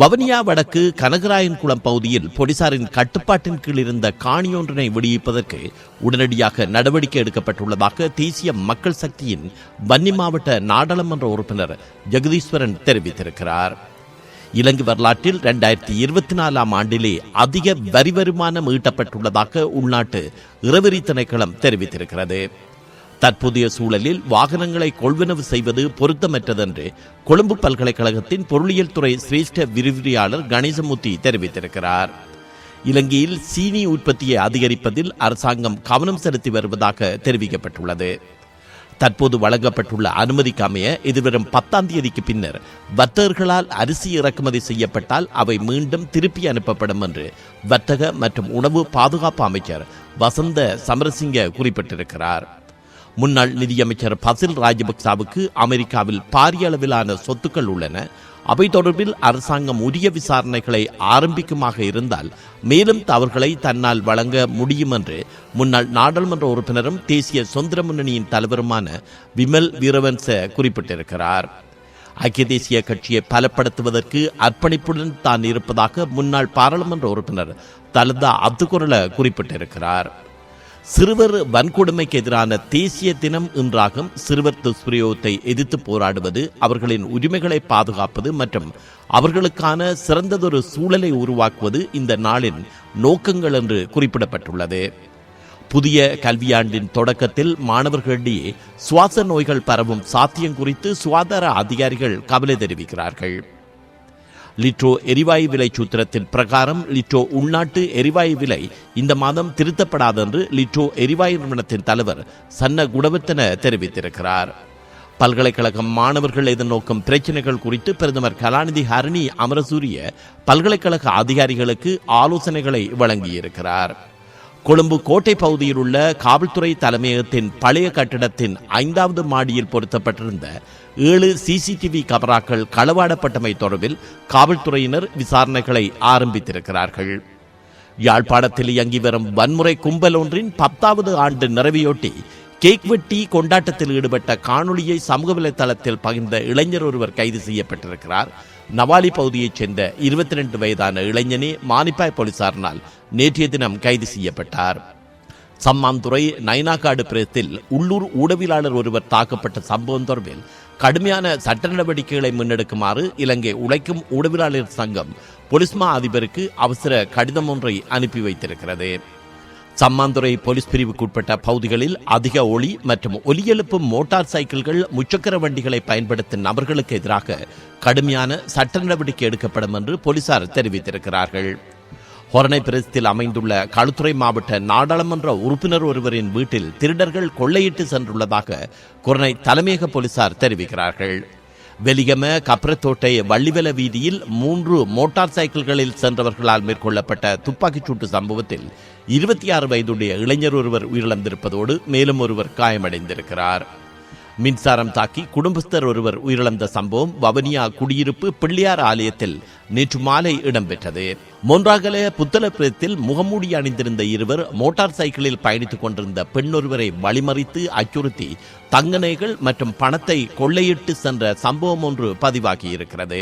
வவனியா வடக்கு கனகராயன் குளம் பகுதியில் போலீசாரின் கட்டுப்பாட்டின் கீழ் இருந்த காணியொன்றினை விடுவிப்பதற்கு உடனடியாக நடவடிக்கை எடுக்கப்பட்டுள்ளதாக தேசிய மக்கள் சக்தியின் வன்னி மாவட்ட நாடாளுமன்ற உறுப்பினர் ஜெகதீஸ்வரன் தெரிவித்திருக்கிறார். இலங்கை வரலாற்றில் இரண்டாயிரத்தி இருபத்தி நாலாம் ஆண்டிலே அதிக வரி வருமானம் ஈட்டப்பட்டுள்ளதாக உள்நாட்டு இரவரி திணைக்களம் தெரிவித்திருக்கிறது. தற்போதைய சூழலில் வாகனங்களை கொள்வனவு செய்வது பொருத்தமற்றதென்று கொழும்பு பல்கலைக்கழகத்தின் பொருளியல் துறை சிரேஷ்ட விரிவுரையாளர் கணேசமூர்த்தி தெரிவித்திருக்கிறார். இலங்கையில் சீனி உற்பத்தியை அதிகரிப்பதில் அரசாங்கம் கவனம் செலுத்தி வருவதாக தெரிவிக்கப்பட்டுள்ளது. தற்போது வழங்கப்பட்டுள்ள அனுமதிக்கு அமைய எதிர்வரும் பத்தாம் தேதிக்கு பின்னர் வர்த்தகர்களால் அரிசி இறக்குமதி செய்யப்பட்டால் அவை மீண்டும் திருப்பி அனுப்பப்படும் என்று வர்த்தக மற்றும் உணவு பாதுகாப்பு அமைச்சர் வசந்த சமரசிங்க குறிப்பிட்டிருக்கிறார். முன்னாள் நிதியமைச்சர் பசில் ராஜபக்சாவுக்கு அமெரிக்காவில் பாரிய அளவிலான சொத்துக்கள் உள்ளன. அவை தொடர்பில் அரசாங்கம் உரிய விசாரணைகளை ஆரம்பிக்குமாக இருந்தால் மேலும் தவறுகளை தன்னால் வழங்க முடியும் என்று முன்னாள் நாடாளுமன்ற உறுப்பினரும் தேசிய சுதந்திர முன்னணியின் தலைவருமான விமல் வீரவன்ச குறிப்பிட்டிருக்கிறார். ஐக்கிய தேசிய கட்சியை பலப்படுத்துவதற்கு அர்ப்பணிப்புடன் தான் இருப்பதாக முன்னாள் பாராளுமன்ற உறுப்பினர் தலதா அப்துகுரல குறிப்பிட்டிருக்கிறார். சிறுவர் வன்கொடுமைக்கு எதிரான தேசிய தினம் இன்றாகும் சிறுவர் துஷ்பிரயோகத்தை எதிர்த்து போராடுவது அவர்களின் உரிமைகளை பாதுகாப்பது மற்றும் அவர்களுக்கான சிறந்ததொரு சூழலை உருவாக்குவது இந்த நாளின் நோக்கங்கள் என்று குறிப்பிடப்பட்டுள்ளது. புதிய கல்வியாண்டின் தொடக்கத்தில் மாணவர்களிடையே சுவாச நோய்கள் பரவும் சாத்தியம் குறித்து சுகாதார அதிகாரிகள் கவலை தெரிவிக்கிறார்கள். லிட்ரோ எரிவாயு விலை சூத்திரத்தின் பிரகாரம் லிட்ரோ உள்நாட்டு எரிவாயு விலை இந்த மாதம் திருத்தப்படாது என்று லிட்ரோ எரிவாயு நிறுவனத்தின் தலைவர் சன்ன குணவர்த்தன தெரிவித்திருக்கிறார். பல்கலைக்கழகம் மாணவர்கள் எதிர்நோக்கும் பிரச்சனைகள் குறித்து பிரதமர் கலாநிதி ஹரணி அமரசூரிய பல்கலைக்கழக அதிகாரிகளுக்கு ஆலோசனைகளை வழங்கியிருக்கிறார். கொழும்பு கோட்டை பகுதியில் உள்ள காவல்துறை தலைமையகத்தின் பழைய கட்டிடத்தின் ஐந்தாவது மாடியில் பொருத்தப்பட்டிருந்த ஏழு சிசிடிவி கமராக்கள் களவாடப்பட்டமை தொடர்பில் காவல்துறையினர் விசாரணைகளை ஆரம்பித்திருக்கிறார்கள். யாழ்ப்பாணத்தில் இயங்கி வரும் வன்முறை கும்பல் ஒன்றின் பத்தாவது ஆண்டு நிறைவையொட்டி கேக் வெட்டி கொண்டாட்டத்தில் ஈடுபட்ட காணொளியை சமூக வலைதளத்தில் பகிர்ந்த இளைஞர் ஒருவர் கைது செய்யப்பட்டிருக்கிறார். நவாலி பகுதியைச் சேர்ந்த இருபத்தி ரெண்டு வயதான இளைஞனே மானிப்பாய் போலீசாரினால் நேற்றைய தினம் கைது செய்யப்பட்டார். சம்மாந்துறை நைனாக்காடு பிரதத்தில் உள்ளூர் ஊடவியலாளர் ஒருவர் தாக்கப்பட்ட சம்பவம் தொடர்பில் கடுமையான சட்ட நடவடிக்கைகளை முன்னெடுக்குமாறு இலங்கை உழைக்கும் ஊடகவியலாளர் சங்கம் பொலிஸ்மா அதிபருக்கு அவசர கடிதம் ஒன்றை அனுப்பி வைத்திருக்கிறது. சம்மாந்துறை போலீஸ் பிரிவுக்குட்பட்ட பகுதிகளில் அதிக ஒளி மற்றும் ஒலி எழுப்பும் மோட்டார் சைக்கிள்கள் முச்சக்கர வண்டிகளை பயன்படுத்தும் நபர்களுக்கு எதிராக கடுமையான சட்ட நடவடிக்கை எடுக்கப்படும் என்று போலீசார் தெரிவித்திருக்கிறார்கள். ஹொரணை பிரதேசத்தில் அமைந்துள்ள களுத்துறை மாவட்ட நாடாளுமன்ற உறுப்பினர் ஒருவரின் வீட்டில் திருடர்கள் கொள்ளையிட்டு சென்றுள்ளதாக கொரணை தலைமையக போலீசார் தெரிவிக்கிறார்கள். வெலிகம கப்ரத்தோட்டை வள்ளிவல வீதியில் மூன்று மோட்டார் சைக்கிள்களில் சென்றவர்களால் மேற்கொள்ளப்பட்ட துப்பாக்கிச் சூட்டு சம்பவத்தில் இருபத்தி ஆறு வயதுடைய இளைஞர் ஒருவர் உயிரிழந்திருப்பதோடு மேலும் ஒருவர் காயமடைந்திருக்கிறார். மின்சாரம் தாக்கி குடும்பஸ்தர் ஒருவர் உயிரிழந்த சம்பவம் வவனியா குடியிருப்பு பிள்ளையார் ஆலயத்தில் நேற்று மாலை இடம்பெற்றது. மொன்றாகல புத்தளபுரத்தில் முகமூடி அணிந்திருந்த இருவர் மோட்டார் சைக்கிளில் பயணித்துக் கொண்டிருந்த பெண்ணொருவரை வழிமறித்து அச்சுறுத்தி தங்கனைகள் மற்றும் பணத்தை கொள்ளையிட்டு சென்ற சம்பவம் ஒன்று பதிவாகியிருக்கிறது.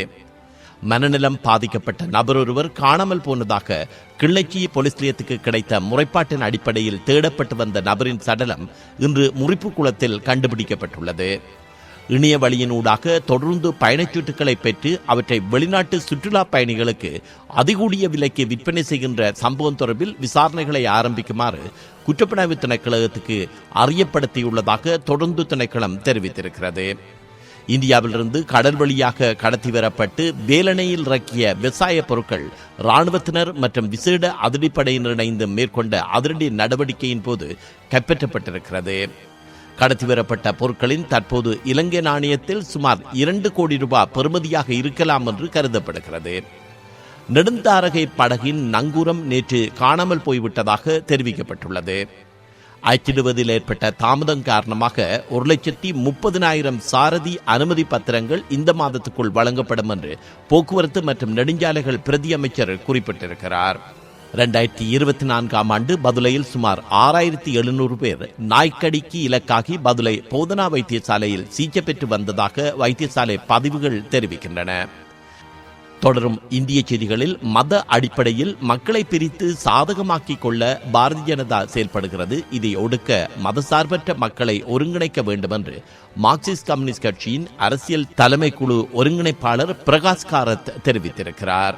மனநலம் பாதிக்கப்பட்ட நபர் ஒருவர் காணாமல் போனதாக கிள்ளச்சி போலீஸ் நிலையத்துக்கு கிடைத்த முறைப்பாட்டின் அடிப்படையில் தேடப்பட்டு வந்த நபரின் சடலம் இன்று முறிப்பு குளத்தில் கண்டுபிடிக்கப்பட்டுள்ளது. இணைய வழியினூடாக தொடர்ந்து பயணச்சீட்டுகளை பெற்று அவற்றை வெளிநாட்டு சுற்றுலா பயணிகளுக்கு அதிகூடிய விலைக்கு விற்பனை செய்கின்ற சம்பவம் தொடர்பில் விசாரணைகளை ஆரம்பிக்குமாறு குற்றப்புலனாய்வு திணைக்களத்துக்கு அறியப்படுத்தியுள்ளதாக தொடர்ந்து திணைக்களம் தெரிவித்திருக்கிறது. இந்தியாவிலிருந்து கடல் வழியாக கடத்தி வரப்பட்டு வேலணையில் இறக்கிய விவசாய பொருட்கள் ராணுவத்தினர் மற்றும் விசேட அதிரடிப்படையினர் இணைந்து மேற்கொண்ட அதிரடி நடவடிக்கையின் போது கைப்பற்றப்பட்டிருக்கிறது. கடத்தி வரப்பட்ட பொருட்களின் தற்போது இலங்கை நாணயத்தில் சுமார் இரண்டு கோடி ரூபாய் பெறுமதியாக இருக்கலாம் என்று கருதப்படுகிறது. நெடுந்தாரகை படகின் நங்கூரம் நேற்று காணாமல் போய்விட்டதாக தெரிவிக்கப்பட்டுள்ளது. அச்சிடுவதில் ஏற்பட்ட தாமதம் காரணமாக ஒரு லட்சத்தி முப்பதினாயிரம் சாரதி அனுமதி பத்திரங்கள் இந்த மாதத்துக்குள் வழங்கப்படும் என்று போக்குவரத்து மற்றும் நெடுஞ்சாலைகள் பிரதி அமைச்சர் குறிப்பிட்டிருக்கிறார். இரண்டாயிரத்தி இருபத்தி நான்காம் ஆண்டு பதுலையில் சுமார் ஆறாயிரத்தி எழுநூறு பேர் நாய்க்கடிக்கு இலக்காகி பதுலை போதனா வைத்தியசாலையில் சிகிச்சை பெற்று வந்ததாக வைத்தியசாலை பதிவுகள் தெரிவிக்கின்றன. தொடரும் இந்திய செய்திகளில் மத அடிப்படையில் மக்களை பிரித்து சாதகமாக்கிக் கொள்ள பாரதிய ஜனதா செயல்படுகிறது. இதை ஒடுக்க மதசார்பற்ற மக்களை ஒருங்கிணைக்க வேண்டும் என்று மார்க்சிஸ்ட் கம்யூனிஸ்ட் கட்சியின் அரசியல் தலைமை குழு ஒருங்கிணைப்பாளர் பிரகாஷ் காரத் தெரிவித்திருக்கிறார்.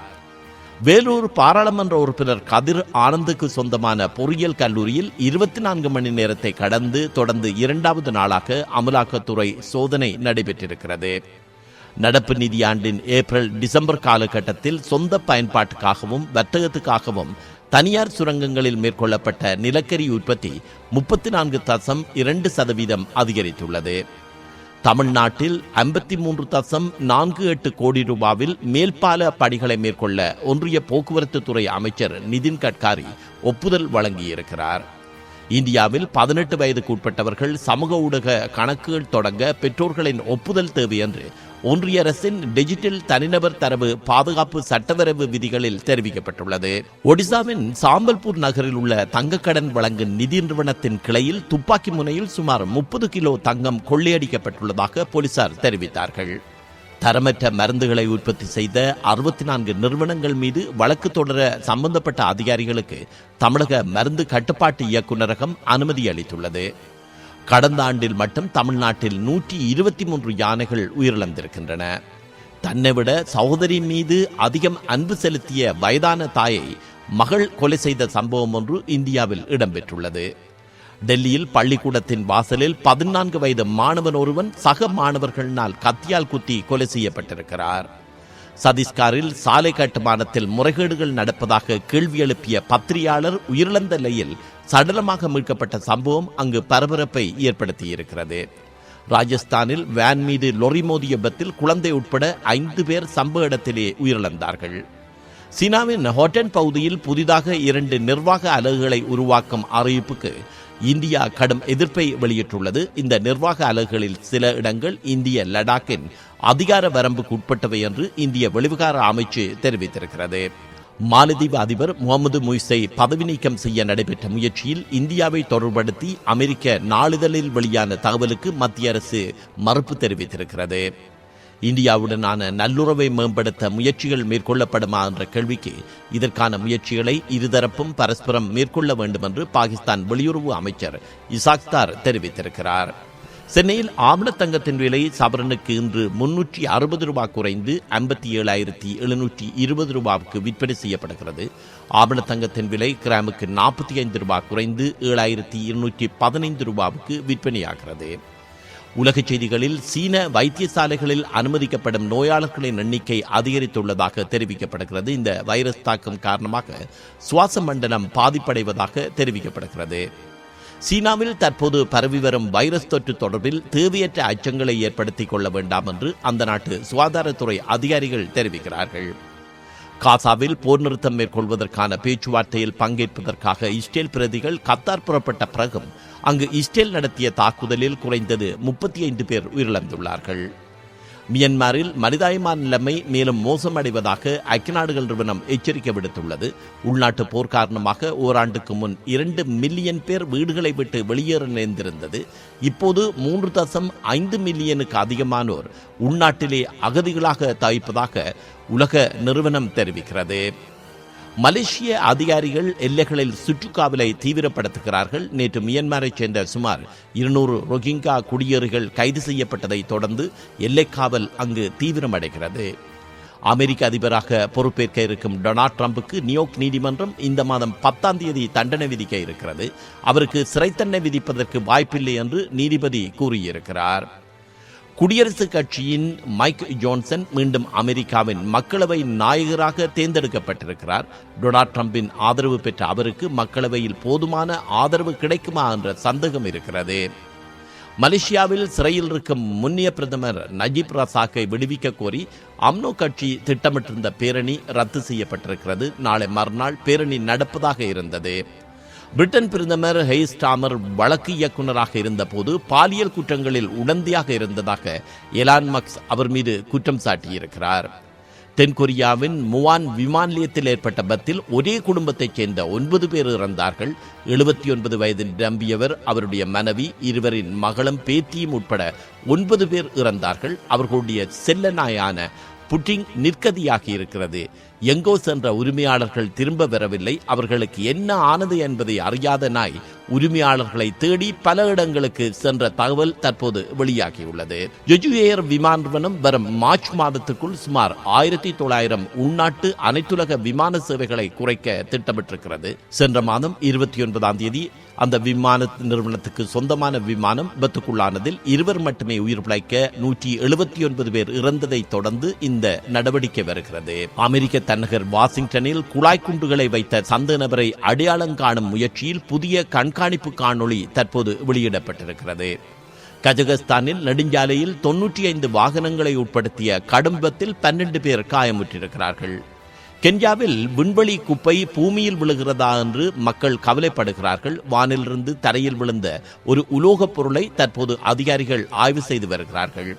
வேலூர் பாராளுமன்ற உறுப்பினர் கதிர் ஆனந்துக்கு சொந்தமான பொறியியல் கல்லூரியில் இருபத்தி நான்கு மணி நேரத்தை கடந்து தொடர்ந்து இரண்டாவது நாளாக அமலாக்கத்துறை சோதனை நடைபெற்றிருக்கிறது. நடப்பு நிதியாண்டின் ஏப்ரல் டிசம்பர் காலகட்டத்தில் சொந்த பயன்பாட்டுக்காகவும் வர்த்தகத்துக்காகவும் தனியார் சுரங்கங்களில் மேற்கொள்ளப்பட்ட நிலக்கரி உற்பத்தி முப்பத்தி நான்கு தசம் இரண்டு சதவீதம் அதிகரித்துள்ளது. தமிழ்நாட்டில் ஐம்பத்தி மூன்று தசம் நான்கு எட்டு கோடி ரூபாவில் மேல்பால பணிகளை மேற்கொள்ள ஒன்றிய போக்குவரத்து துறை அமைச்சர் நிதின் கட்காரி ஒப்புதல் வழங்கியிருக்கிறார். இந்தியாவில் பதினெட்டு வயதுக்கு உட்பட்டவர்கள் சமூக ஊடக கணக்குகள் தொடங்க பெற்றோர்களின் ஒப்புதல் தேவை என்று ஒன்றிய அரசின் டிஜிட்டல் தனிநபர் தரவு பாதுகாப்பு சட்டவரவு விதிகளில் தெரிவிக்கப்பட்டுள்ளது. ஒடிசாவின் சாம்பல்பூர் நகரில் உள்ள தங்கக்கடன் வழங்கும் நிதி நிறுவனத்தின் கிளையில் துப்பாக்கி முனையில் சுமார் முப்பது கிலோ தங்கம் கொள்ளையடிக்கப்பட்டுள்ளதாக போலீசார் தெரிவித்தார்கள். தரமற்ற மருந்துகளை உற்பத்தி செய்த அறுபத்தி நான்கு நிறுவனங்கள் மீது வழக்கு தொடர சம்பந்தப்பட்ட அதிகாரிகளுக்கு தமிழக மருந்து கட்டுப்பாட்டு இயக்குநரகம் அனுமதி அளித்துள்ளது. கடந்த ஆண்டில் மட்டும் தமிழ்நாட்டில் நூற்றி இருபத்தி மூன்று யானைகள் உயிரிழந்திருக்கின்றன. தன்னை விட சகோதரி மீது அதிகம் அன்பு செலுத்திய வயதான தாயை மகள் கொலை செய்த சம்பவம் ஒன்று இந்தியாவில் இடம்பெற்றுள்ளது. டெல்லியில் பள்ளிக்கூடத்தின் வாசலில் பதினான்கு வயது மாணவன் ஒருவன் சக மாணவர்களினால் கத்தியால் குத்தி கொலை செய்யப்பட்டிருக்கிறார். சதீஸ்காரில் சாலை கட்டுமானத்தில் முறைகேடுகள் நடப்பதாக கேள்வி எழுப்பிய பத்திரிகையாளர் உயிரிழந்த நிலையில் சடலமாக மீட்கப்பட்ட சம்பவம் அங்கு பரபரப்பை ஏற்படுத்தியிருக்கிறது. ராஜஸ்தானில் வேன் மீது லொரி மோதிய விபத்தில் குழந்தை உட்பட ஐந்து பேர் சம்பவ இடத்திலே உயிரிழந்தார்கள். சீனாவின் ஹோட்டன் பகுதியில் புதிதாக இரண்டு நிர்வாக அலகுகளை உருவாக்கும் அறிவிப்புக்கு இந்தியா கடும் எதிர்ப்பை வெளியிட்டுள்ளது. இந்த நிர்வாக அலகுகளில் சில இடங்கள் இந்திய லடாக்கின் அதிகார வரம்புக்கு உட்பட்டவை என்று இந்திய வெளிவிகார அமைச்சு தெரிவித்திருக்கிறது. மாலத்தீவு அதிபர் முகமது முய்ஸை பதவி நீக்கம் செய்ய நடைபெற்ற முயற்சியில் இந்தியாவை தொடர்படுத்தி அமெரிக்க நாளிதழில் வெளியான தகவலுக்கு மத்திய அரசு மறுப்பு தெரிவித்திருக்கிறது. இந்தியாவுடனான நல்லுறவை மேம்படுத்த முயற்சிகள் மேற்கொள்ளப்படுமா என்ற கேள்விக்கு இதற்கான முயற்சிகளை இருதரப்பும் பரஸ்பரம் மேற்கொள்ள வேண்டும் என்று பாகிஸ்தான் வெளியுறவு அமைச்சர் இசாக்தார் தெரிவித்திருக்கிறார். சென்னையில் ஆவணத்தங்கத்தின் விலை சவரனுக்கு இன்று முன்னூற்றி அறுபது ரூபாய் குறைந்து ஐம்பத்தி ஏழாயிரத்தி எழுநூற்றி இருபது ரூபாவுக்கு விற்பனை செய்யப்படுகிறது. ஆவணத்தங்கத்தின் விலை கிராமுக்கு நாற்பத்தி ஐந்து ரூபாய் குறைந்து ஏழாயிரத்தி இருநூற்றி பதினைந்து ரூபாவுக்கு விற்பனையாகிறது. உலகச் செய்திகளில் சீன வைத்தியசாலைகளில் அனுமதிக்கப்படும் நோயாளர்களின் எண்ணிக்கை அதிகரித்துள்ளதாக தெரிவிக்கப்படுகிறது. இந்த வைரஸ் தாக்கம் காரணமாக சுவாச மண்டலம் பாதிப்படைவதாக தெரிவிக்கப்படுகிறது. சீனாவில் தற்போது பரவி வரும் வைரஸ் தொற்று தொடர்பில் தேவையற்ற அச்சங்களை ஏற்படுத்திக் கொள்ள வேண்டாம் என்று அந்த நாட்டு சுகாதாரத்துறை அதிகாரிகள் தெரிவிக்கிறார்கள். காசாவில் போர் நிறுத்தம் மேற்கொள்வதற்கான பேச்சுவார்த்தையில் பங்கேற்பதற்காக இஸ்ரேல் பிரதிகள் கத்தார் புறப்பட்ட பிறகும் அங்கு இஸ்ரேல் நடத்திய தாக்குதலில் குறைந்தது முப்பத்தி ஐந்து பேர் உயிரிழந்துள்ளார்கள். மியன்மாரில் மனிதாயமான நிலைமை மேலும் மோசமடைவதாக ஐக்கிய நாடுகள் நிறுவனம் எச்சரிக்கை விடுத்துள்ளது. உள்நாட்டு போர் காரணமாக ஓராண்டுக்கு முன் இரண்டு மில்லியன் பேர் வீடுகளை விட்டு வெளியேற நேர்ந்திருந்தது. இப்போது மூன்று தசம் ஐந்து மில்லியனுக்கு அதிகமானோர் உள்நாட்டிலே அகதிகளாக தவிப்பதாக உலக நிறுவனம் தெரிவிக்கிறது. மலேசிய அதிகாரிகள் எல்லைகளில் சுற்றுக்காவலை தீவிரப்படுத்துகிறார்கள். நேற்று மியன்மாரைச் சேர்ந்த சுமார் இருநூறு ரொஹிங்கா குடியேறிகள் கைது செய்யப்பட்டதை தொடர்ந்து எல்லைக்காவல் அங்கு தீவிரமடைகிறது. அமெரிக்க அதிபராக பொறுப்பேற்க இருக்கும் டொனால்ட் ட்ரம்புக்கு நியோக் நீதிமன்றம் இந்த மாதம் பத்தாம் தேதி தண்டனை விதிக்க இருக்கிறது. அவருக்கு சிறை தண்டனை விதிப்பதற்கு வாய்ப்பில்லை என்று நீதிபதி கூறியிருக்கிறார். குடியரசுக் கட்சியின் மைக் ஜோன்சன் மீண்டும் அமெரிக்காவின் மக்களவை நாயகராக தேர்ந்தெடுக்கப்பட்டிருக்கிறார். டொனால்ட் ட்ரம்பின் ஆதரவு பெற்ற அவருக்கு மக்களவையில் போதுமான ஆதரவு கிடைக்குமா என்ற சந்தேகம் இருக்கிறது. மலேசியாவில் சிறையில் இருக்கும் முன்னிய பிரதமர் நஜீப் ரசாக்கை விடுவிக்க கோரி அம்னோ கட்சி திட்டமிட்டிருந்த பேரணி ரத்து செய்யப்பட்டிருக்கிறது. நாளை மறுநாள் பேரணி நடப்பதாக இருந்தது. பிரிட்டன் பிரதமர் ஹெய்ஸ் டாமர் வழக்கு இயக்குநராக இருந்தபோது பாலியல் குற்றங்களில் உடந்தையாக இருந்ததாக எலான் மக்ஸ் அவர் மீது குற்றம் சாட்டியிருக்கிறார். தென்கொரியாவின் முவான் விமான நிலையத்தில் ஏற்பட்ட பத்தில் ஒரே குடும்பத்தைச் சேர்ந்த ஒன்பது பேர் இறந்தார்கள். எழுபத்தி ஒன்பது வயது நிரம்பியவர் அவருடைய மனைவி இருவரின் மகளும் பேத்தியும் உட்பட ஒன்பது பேர் இறந்தார்கள். அவர்களுடைய செல்ல நாயான புட்டிங் நிற்கதியாகி இருக்கிறது. எங்கோ சென்ற உரிமையாளர்கள் திரும்ப பெறவில்லை அவர்களுக்கு என்ன ஆனது என்பதை அறியாத நாய் உரிமையாளர்களை தேடி பல இடங்களுக்கு சென்ற தகவல் தற்போது வெளியாகியுள்ளது. ஜெஜு ஏர் விமான நிறுவனம் வரும் மார்ச் மாதத்துக்குள் சுமார் ஆயிரத்தி தொள்ளாயிரம் உள்நாட்டு அனைத்துலக விமான சேவைகளை குறைக்க திட்டமிட்டிருக்கிறது. சென்ற மாதம் இருபத்தி ஒன்பதாம் தேதி அந்த விமான நிறுவனத்துக்கு சொந்தமான விமானம் விபத்துக்குள்ளானதில் இருவர் மட்டுமே உயிர் பிழைக்க நூற்றி எழுபத்தி ஒன்பது பேர் இறந்ததை தொடர்ந்து இந்த நடவடிக்கை வருகிறது. அமெரிக்க தலைநகர் வாஷிங்டனில் குழாய் குண்டுகளை வைத்த சந்த நபரை அடையாளம் காணும் முயற்சியில் புதிய கண்காணிப்பு காணொளி தற்போது வெளியிடப்பட்டிருக்கிறது. கஜகஸ்தானில் நெடுஞ்சாலையில் தொன்னூற்றி ஐந்து வாகனங்களை உட்படுத்திய கடும் விபத்தில் பன்னெண்டு பேர் காயமுற்றிருக்கிறார்கள். கென்யாவில் விண்வெளி குப்பை பூமியில் விழுகிறதா என்று மக்கள் கவலைப்படுகிறார்கள். வானிலிருந்து தரையில் விழுந்த ஒரு உலோகப் பொருளை தற்போது அதிகாரிகள் ஆய்வு செய்து வருகிறார்கள்.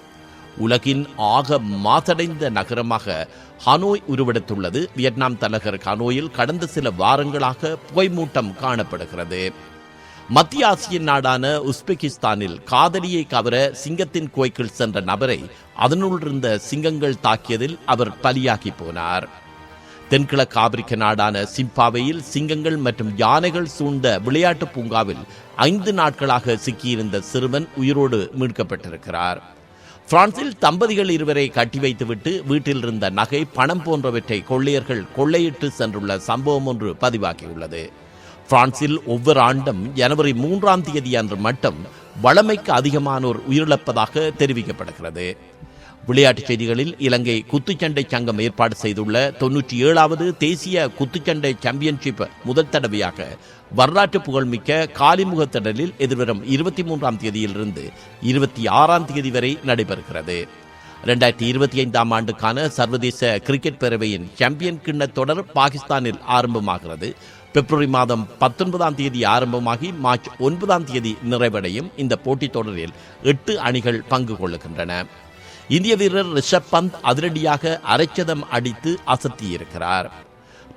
உலகின் ஆக மாசடைந்த நகரமாக ஹனோய் உருவெடுத்துள்ளது. வியட்நாம் தலைநகர் ஹனோயில் கடந்த சில வாரங்களாக புகைமூட்டம் காணப்படுகிறது. மத்திய ஆசிய நாடான உஸ்பெகிஸ்தானில் காதலியை கவர சிங்கத்தின் கோய்க்குள் சென்ற நபரை அதனுள் இருந்த சிங்கங்கள் தாக்கியதில் அவர் பலியாகி போனார். தென்கிழக்கு ஆப்பிரிக்க நாடான சிம்பாவேயில் சிங்கங்கள் மற்றும் யானைகள் சூழ்ந்த விளையாட்டு பூங்காவில் ஐந்து நாட்களாக சிக்கியிருந்த சிறுவன் உயிரோடு மீட்கப்பட்டிருக்கிறார். பிரான்சில் தம்பதிகள் இருவரை கட்டி வைத்துவிட்டு வீட்டில் இருந்த நகை பணம் போன்றவற்றை கொள்ளையர்கள் கொள்ளையிட்டு சென்றுள்ள சம்பவம் ஒன்று பதிவாகியுள்ளது. பிரான்சில் ஒவ்வொரு ஆண்டும் ஜனவரி மூன்றாம் தேதி அன்று மட்டும் வளமைக்கு அதிகமானோர் உயிரிழப்பதாக தெரிவிக்கப்படுகிறது. விளையாட்டுச் செய்திகளில் இலங்கை குத்துச்சண்டை சங்கம் ஏற்பாடு செய்துள்ள தொன்னூற்றி ஏழாவது தேசிய குத்துச்சண்டை சாம்பியன்ஷிப் முதல் தடவையாக வரலாற்று புகழ்மிக்க காலிமுக திடலில் எதிர்வரும் இருபத்தி மூன்றாம் தேதியிலிருந்து இருபத்தி ஆறாம் தேதி வரை நடைபெறுகிறது. இரண்டாயிரத்தி இருபத்தி ஐந்தாம் ஆண்டுக்கான சர்வதேச கிரிக்கெட் பேரவையின் சாம்பியன் கிண்ண தொடர் பாகிஸ்தானில் ஆரம்பமாகிறது. பிப்ரவரி மாதம் பத்தொன்பதாம் தேதி ஆரம்பமாகி மார்ச் ஒன்பதாம் தேதி நிறைவடையும் இந்த போட்டித் தொடரில் எட்டு அணிகள் பங்கு கொள்ளுகின்றன. இந்திய வீரர் ரிஷப் பந்த் அதிரடியாக அரைச்சதம் அடித்து அசத்தியிருக்கிறார்.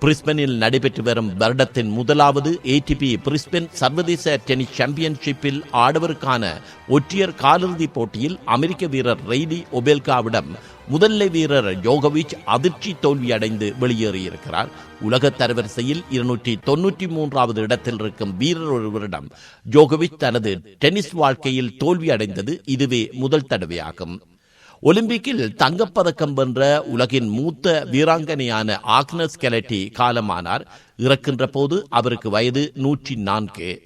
பிரிஸ்பனில் நடைபெற்று வரும் வருடத்தின் முதலாவது ஏடிபி பிரிஸ்பென் சர்வதேச டென்னிஸ் சாம்பியன்ஷிப்பில் ஆடவருக்கான ஒற்றையர் காலிறுதிப் போட்டியில் அமெரிக்க வீரர் ரெய்லி ஒபேல்காவிடம் முதல்நிலை வீரர் ஜோகோவிச் அதிர்ச்சி தோல்வியடைந்து வெளியேறியிருக்கிறார். உலக தரவரிசையில் இருநூற்றி தொன்னூற்றி மூன்றாவது இடத்தில் இருக்கும் வீரர் ஒருவரிடம் ஜோகோவிச் தனது டென்னிஸ் வாழ்க்கையில் தோல்வியடைந்தது இதுவே முதல் தடவையாகும். ஒலிம்பிக்கில் தங்கப்பதக்கம் வென்ற உலகின் மூத்த வீராங்கனையான ஆக்னஸ் கெலட்டி காலமானார். இறக்கின்ற போது அவருக்கு வயது நூற்றி நான்கு.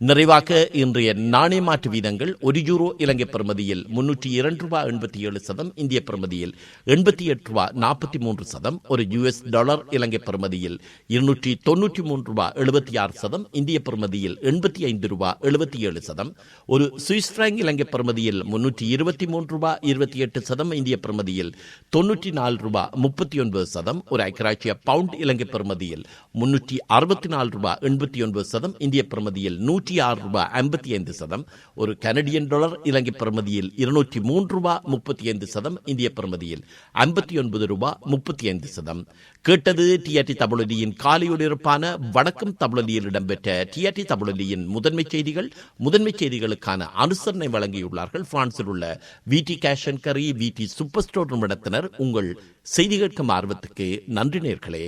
நிறைவாக இன்றைய நாணய மாற்று வீதங்கள் ஒரு யூரோ இலங்கை பெறுமதியில் முன்னூற்றி இரண்டு ரூபாய் எண்பத்தி ஏழு சதம் இந்திய பெறுமதியில் எண்பத்தி எட்டு ரூபாய் நாற்பத்தி மூன்று சதம் ஒரு யுஎஸ் டாலர் இலங்கை பெறுமதியில் இருநூற்றி தொன்னூற்றி மூன்று ரூபாய் எழுபத்தி ஆறு சதம் இந்திய பெறுமதியில் எண்பத்தி ஐந்து ரூபாய் எழுபத்தி ஏழு சதம் ஒரு சுவிஸ் பிராங்க் இலங்கை பெறுமதியில் முன்னூற்றி இருபத்தி மூன்று ரூபாய் இருபத்தி எட்டு சதம் இந்திய பெறுமதியில் தொன்னூற்றி நாலு ரூபாய் முப்பத்தி ஒன்பது சதம் ஒரு ஐக்கராட்சிய பவுண்ட் இலங்கை பெறுமதியில் முன்னூற்றி அறுபத்தி நாலு ரூபாய் எண்பத்தி ஒன்பது சதம் இந்திய பெறுமதியில் நூற்றி ஆறு ரூபாய் ஐம்பத்தி ஐந்து சதம். ஒரு கனடியன் டாலர் இலங்கை பிரமதியில் இருநூற்றி மூன்று ரூபாய் முப்பத்தி ஐந்து சதம். இந்திய பிரமதியில் ஐம்பத்தி ஒன்பது ரூபாய் முப்பத்தி ஐந்து சதம். கேட்டது டிஆர்டி தமிழொலியின் காலையொலிருப்பான வணக்கம் தமிழொலியில் இடம்பெற்ற டிஆர்டி தமிழொலியின் முதன்மை செய்திகள். முதன்மை செய்திகளுக்கான அனுசரணை வழங்கியுள்ளார்கள். பிரான்சில் உள்ள விடி கேஷ் அண்ட் கரி விடி சூப்பர் ஸ்டோர் நிறுவனத்தினர். உங்கள் செய்தி கேட்கும் ஆர்வத்துக்கு நன்றி நேர்களே.